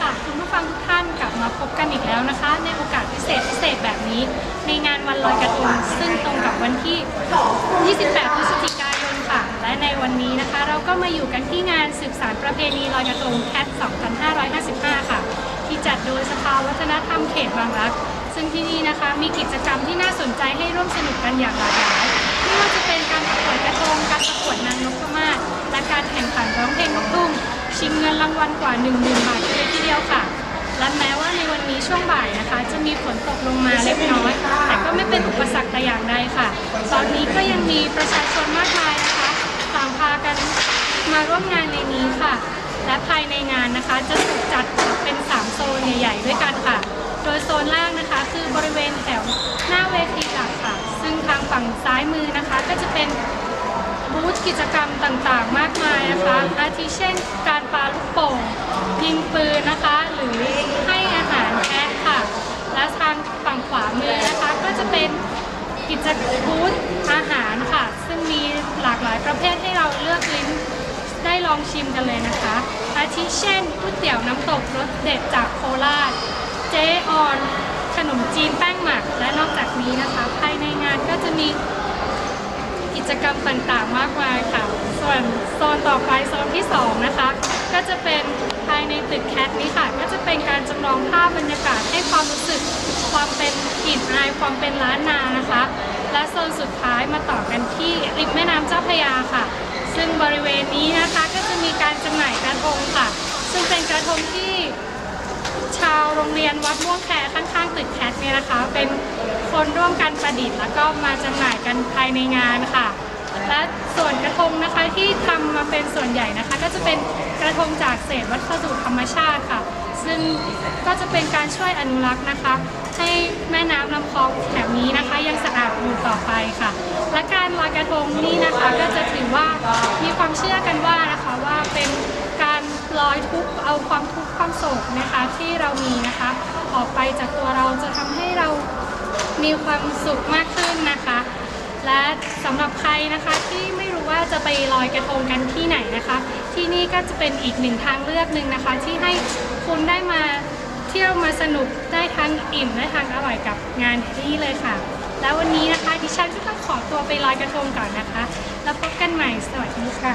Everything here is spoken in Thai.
ค่ะ คุณผู้ฟังทุกท่านกลับมาพบกันอีกแล้วนะคะ ในโอกาสพิเศษพิเศษแบบนี้ ในงานวันลอยกระทงซึ่งตรงกับวันที่ 28 พฤศจิกายนค่ะ และในวันนี้นะคะ เราก็มาอยู่กันที่งานสืบสารประเพณีลอยกระทงแคท2555 ค่ะ ที่จัดโดยสภาวัฒนธรรมเขตบางรัก ซึ่งที่นี่นะคะมีกิจกรรมที่น่าสนใจให้ร่วมสนุกกันอย่างหลากหลายไม่ว่าจะเป็นการประกวดกระทงการประกวดนางนกพมาศและการแข่งขันร้องเพลงลูกทุ่งชิงเงินรางวัลกว่า1 0 0 0 0 ช่วงบ่ายนะคะ จะมีฝนตกลงมาเล็กน้อย แต่ก็ไม่เป็นอุปสรรคแต่อย่างใดค่ะ ตอนนี้ก็ยังมีประชาชนมากมายนะคะต่างพากันมาร่วมงานในนี้ค่ะ และภายในงานนะคะจะถูกจัดเป็น 3 โซนใหญ่ๆด้วยกันค่ะ โดยโซนแรกนะคะคือบริเวณแถวหน้าเวทีหลักค่ะ ซึ่งทางฝั่งซ้ายมือนะคะก็จะเป็นบูธกิจกรรมต่างๆ มากมายนะคะ อาทิเช่น การปาลูกโป่งยิงปืนนะคะ หรือให้อาหารแพะค่ะ และทางฝั่งขวามือนะคะก็จะเป็น กิจบูธอาหารค่ะ ซึ่งมีหลากหลายประเภทให้เราเลือกลิ้มได้ลองชิมกันเลยนะคะ อาทิเช่นก๋วยเตี๋ยวน้ำตกรสเด็ดจากโคราช เจออน ขนมจีนแป้งหมัก และนอกจากนี้นะคะ ภายในงานก็จะมีกิจกรรมต่างๆ มากมายค่ะ ส่วนโซนต่อไปโซนที่ 2 นะคะ ก็จะเป็นภายในตึกแคทนี้ค่ะ ก็จะเป็นการจำลองภาพบรรยากาศให้ความรู้สึกความเป็นกลิ่นอายความเป็นล้านนานะคะ และโซนสุดท้ายมาต่อกันที่ริมแม่น้ำเจ้าพระยาค่ะ ซึ่งบริเวณนี้นะคะก็จะมีการจำหน่ายกระทงค่ะ ซึ่งเป็นกระทงที่ชาวโรงเรียนวัดม่วงแคข้างๆตึกแคทเนี่ยนะคะ เป็นคนร่วมกันประดิษฐ์แล้วก็มาจำหน่ายกันภายในงานค่ะ และส่วนกระทงนะคะที่ทำมาเป็นส่วนใหญ่นะคะ ก็จะเป็นกระทงจากเศษวัสดุธรรมชาติค่ะ ซึ่งก็จะเป็นการช่วยอนุรักษ์นะคะ ให้แม่น้ำลำคลองแถวนี้นะคะ ยังสะอาดอยู่ต่อไปค่ะ และการลอยกระทงนี่นะคะก็จะถือว่ามีความเชื่อกันว่านะคะว่าเป็นการลอยทุกเอาความทุกข์ความโศกนะคะที่เรามีนะคะ ออกไปจากตัวเราจะทำให้เรามีความสุขมากขึ้นนะคะ และสำหรับใครนะคะที่ไม่รู้ว่าจะไปลอยกระทงกันที่ไหนนะคะ ที่นี่ก็จะเป็นอีกหนึ่งทางเลือกหนึ่งนะคะ ที่ให้คุณได้มาเที่ยวมาสนุกได้ทั้งอิ่มและทั้งอร่อยกับงานที่นี่เลยค่ะ แล้ววันนี้นะคะดิฉันก็ต้องขอตัวไปลอยกระทงก่อนนะคะ แล้วพบกันใหม่สวัสดีค่ะ